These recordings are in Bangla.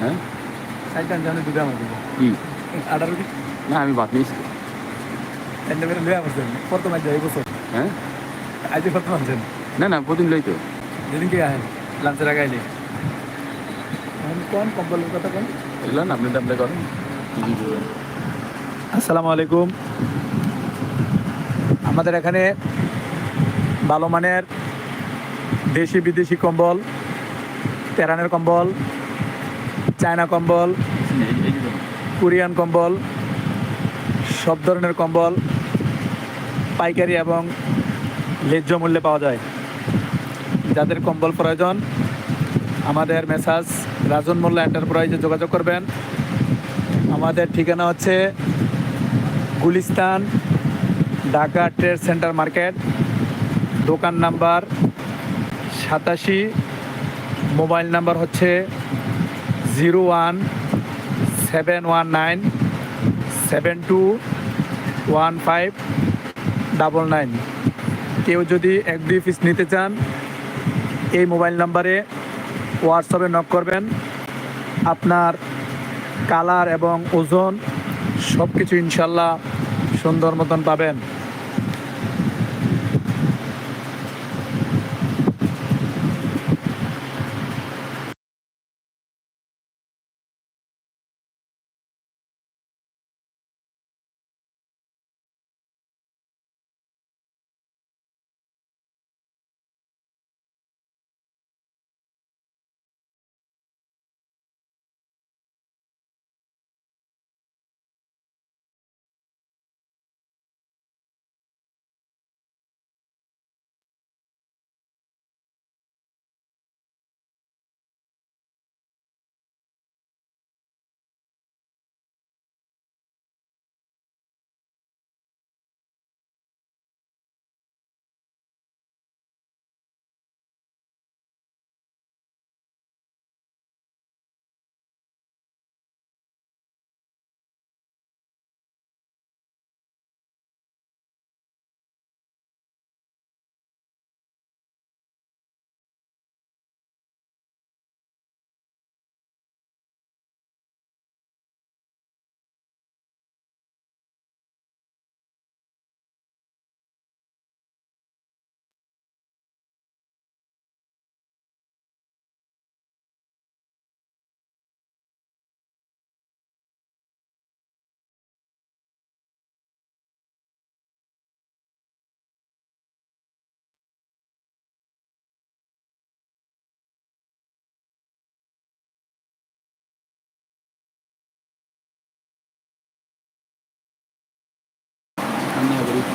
হ্যাঁ? কি? না আমি নিয়েছি। বছর হ্যাঁ? না না প্রতিদিন লই তো যেদিন কি আহেন? লাঞ্চের আগে আইলে। কোন কম্বলের কথা কোন? আপনি করেন। আসসালামু আলাইকুম। আমাদের এখানে ভালো মানের দেশি বিদেশি কম্বল তেরানের কম্বল চায়না কম্বল, কোরিয়ান কম্বল, সব ধরনের কম্বল পাইকারি এবং ন্যায্য মূল্যে পাওয়া যায়। যাদের কম্বল প্রয়োজন, আমাদের মেসাজ রাজন মোল্লা এন্টারপ্রাইজে যোগাযোগ করবেন। আমাদের ঠিকানা হচ্ছে Gulistan, Dhaka trade centre market, দোকান নাম্বার সাতাশি, মোবাইল নাম্বার হচ্ছে zero one seven one nine seven two one five double nine কেউ যদি এক দুই পিস নিতে চান, এই মোবাইল নাম্বারে হোয়াটসঅ্যাপে নক করবেন। আপনার কালার এবং ওজন সব কিছু ইনশাল্লাহ সুন্দর মতন পাবেন।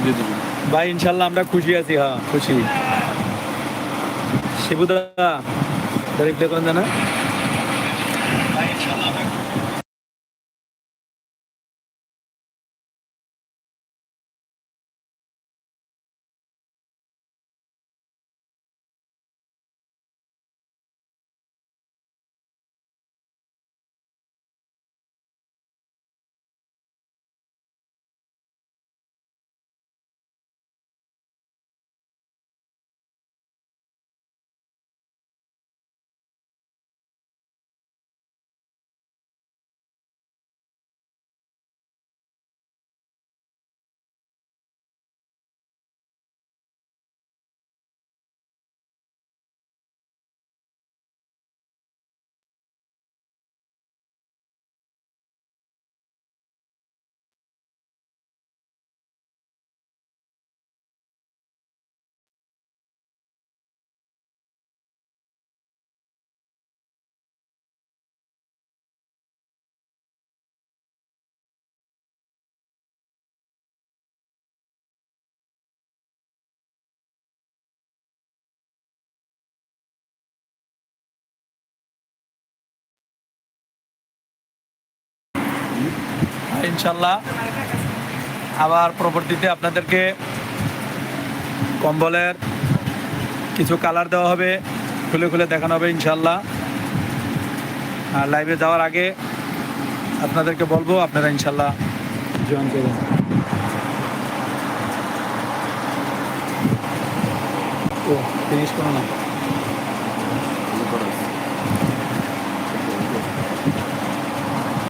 দিয়ে দেবেন ভাই ইনশাল্লাহ আমরা খুশি আছি হ্যাঁ। খুশি। শিবুদা তারিখটা কোন জানা। ইনশাল্লাহ আবার পরবর্তীতে আপনাদেরকে কম্বলের কিছু কালার দেওয়া হবে, খুলে খুলে দেখানো হবে ইনশাল্লাহ আর লাইভে যাওয়ার আগে আপনাদেরকে বলব, আপনারা ইনশাল্লাহ জয়েন করুন ও ফিনিশ করো না।